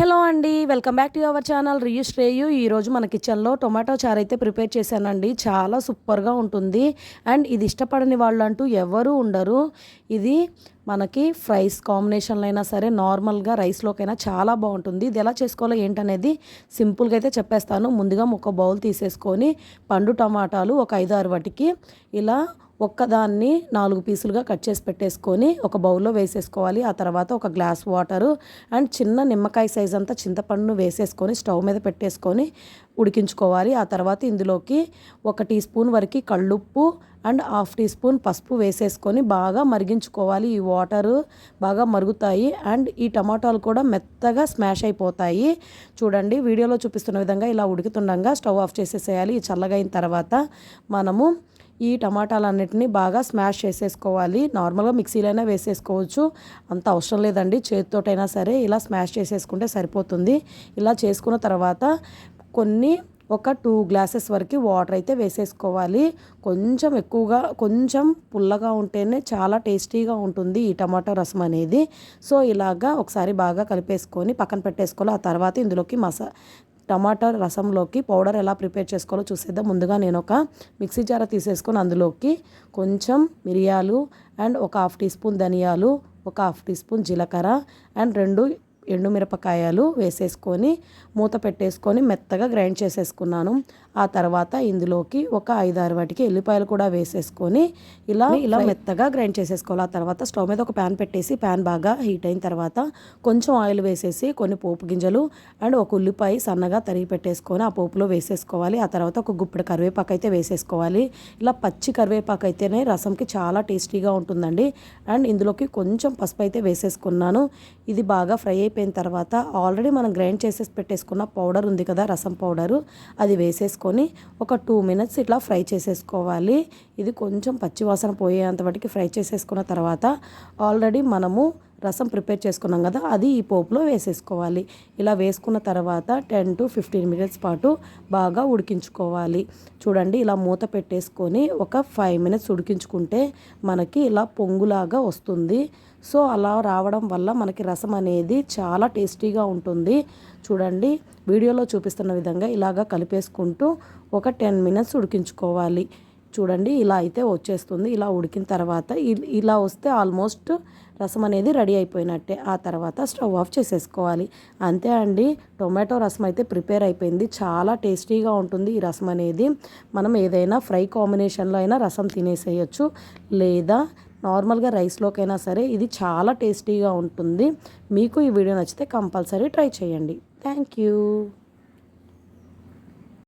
Hello అండి welcome back to our channel రియూ శ్రేయు. ఈరోజు మన కిచెన్లో టొమాటో చారు అయితే ప్రిపేర్ చేశానండి. చాలా సూపర్గా ఉంటుంది. అండ్ ఇది ఇష్టపడని వాళ్ళు అంటూ ఎవరూ ఉండరు. ఇది మనకి ఫ్రైస్ కాంబినేషన్లో అయినా సరే నార్మల్గా రైస్లోకైనా చాలా బాగుంటుంది. ఇది ఎలా చేసుకోవాలో ఏంటనేది సింపుల్గా అయితే చెప్పేస్తాను. ముందుగా ఒక బౌల్ తీసేసుకొని పండు టమాటాలు ఒక ఐదు ఆరు వాటికి ఇలా ఒక్కదాన్ని నాలుగు పీసులుగా కట్ చేసి పెట్టేసుకొని ఒక బౌల్లో వేసేసుకోవాలి. ఆ తర్వాత ఒక గ్లాస్ వాటరు అండ్ చిన్న నిమ్మకాయ సైజ్ అంతా చింతపండును వేసేసుకొని స్టవ్ మీద పెట్టేసుకొని ఉడికించుకోవాలి. ఆ తర్వాత ఇందులోకి ఒక టీ స్పూన్ వరకు కళ్ళుప్పు అండ్ హాఫ్ టీ స్పూన్ పసుపు వేసేసుకొని బాగా మరిగించుకోవాలి. ఈ వాటరు బాగా మరుగుతాయి అండ్ ఈ టమాటాలు కూడా మెత్తగా స్మాష్ అయిపోతాయి. చూడండి వీడియోలో చూపిస్తున్న విధంగా ఇలా ఉడుకుతుండగా స్టవ్ ఆఫ్ చేసేసేయాలి. ఈ చల్లగా అయిన తర్వాత మనము ఈ టమాటాలన్నిటిని బాగా స్మాష్ చేసేసుకోవాలి. నార్మల్గా మిక్సీలైనా వేసేసుకోవచ్చు. అంత అవసరం లేదండి. చేతితోటైనా సరే ఇలా స్మాష్ చేసేసుకుంటే సరిపోతుంది. ఇలా చేసుకున్న తర్వాత కొన్ని ఒక టూ గ్లాసెస్ వరకు వాటర్ అయితే వేసేసుకోవాలి. కొంచెం ఎక్కువగా కొంచెం పుల్లగా ఉంటేనే చాలా టేస్టీగా ఉంటుంది ఈ టమాటో రసం అనేది. సో ఇలాగా ఒకసారి బాగా కలిపేసుకొని పక్కన పెట్టేసుకోవాలి. ఆ తర్వాత ఇందులోకి మసా టమాటా రసంలోకి పౌడర్ ఎలా ప్రిపేర్ చేసుకోవాలో చూసేద్దాం. ముందుగా నేను ఒక మిక్సీ జార తీసేసుకొని అందులోకి కొంచెం మిరియాలు అండ్ ఒక హాఫ్ టీ స్పూన్ ధనియాలు ఒక హాఫ్ టీ స్పూన్ జీలకర్ర అండ్ రెండు ఎండుమిరపకాయలు వేసేసుకొని మూత పెట్టేసుకొని మెత్తగా గ్రైండ్ చేసేసుకున్నాను. ఆ తర్వాత ఇందులోకి ఒక ఐదారు వాటికి ఎల్లిపాయలు కూడా వేసేసుకొని ఇలా ఇలా మెత్తగా గ్రైండ్ చేసేసుకోవాలి. ఆ తర్వాత స్టవ్ మీద ఒక ప్యాన్ పెట్టేసి ప్యాన్ బాగా హీట్ అయిన తర్వాత కొంచెం ఆయిల్ వేసేసి కొన్ని పోపు గింజలు అండ్ ఒక ఉల్లిపాయ సన్నగా తరిగి పెట్టేసుకొని ఆ పోపులో వేసేసుకోవాలి. ఆ తర్వాత ఒక గుప్పెడు కరివేపాకు అయితే వేసేసుకోవాలి. ఇలా పచ్చి కరివేపాకు అయితేనే రసంకి చాలా టేస్టీగా ఉంటుందండి. అండ్ ఇందులోకి కొంచెం పసుపు అయితే వేసేసుకున్నాను. ఇది బాగా ఫ్రై అయిపోయిన తర్వాత ఆల్రెడీ మనం గ్రైండ్ చేసేసి పెట్టేసుకున్న పౌడర్ ఉంది కదా రసం పౌడరు అది వేసేసుకొని ఒక టూ మినిట్స్ ఇట్లా ఫ్రై చేసేసుకోవాలి. ఇది కొంచెం పచ్చివాసన పోయేంత వాటికి ఫ్రై చేసేసుకున్న తర్వాత ఆల్రెడీ మనము రసం ప్రిపేర్ చేసుకున్నాం కదా అది ఈ పోపులో వేసేసుకోవాలి. ఇలా వేసుకున్న తర్వాత టెన్ టు ఫిఫ్టీన్ మినిట్స్ పాటు బాగా ఉడికించుకోవాలి. చూడండి ఇలా మూత పెట్టేసుకొని ఒక ఫైవ్ మినిట్స్ ఉడికించుకుంటే మనకి ఇలా పొంగులాగా వస్తుంది. సో అలా రావడం వల్ల మనకి రసం అనేది చాలా టేస్టీగా ఉంటుంది. చూడండి వీడియోలో చూపిస్తున్న విధంగా ఇలాగా కలిపేసుకుంటూ ఒక టెన్ మినిట్స్ ఉడికించుకోవాలి. చూడండి ఇలా అయితే వచ్చేస్తుంది. ఇలా ఉడికిన తర్వాత ఇలా వస్తే ఆల్మోస్ట్ రసం అనేది రెడీ అయిపోయినట్టే. ఆ తర్వాత స్టవ్ ఆఫ్ చేసేసుకోవాలి. అంతే అండి టొమాటో రసం అయితే ప్రిపేర్ అయిపోయింది. చాలా టేస్టీగా ఉంటుంది ఈ రసం అనేది. మనం ఏదైనా ఫ్రై కాంబినేషన్లో అయినా రసం తినేసేయచ్చు. లేదా నార్మల్గా రైస్లోకైనా సరే ఇది చాలా టేస్టీగా ఉంటుంది. మీకు ఈ వీడియో నచ్చితే కంపల్సరీ ట్రై చేయండి. Thank you.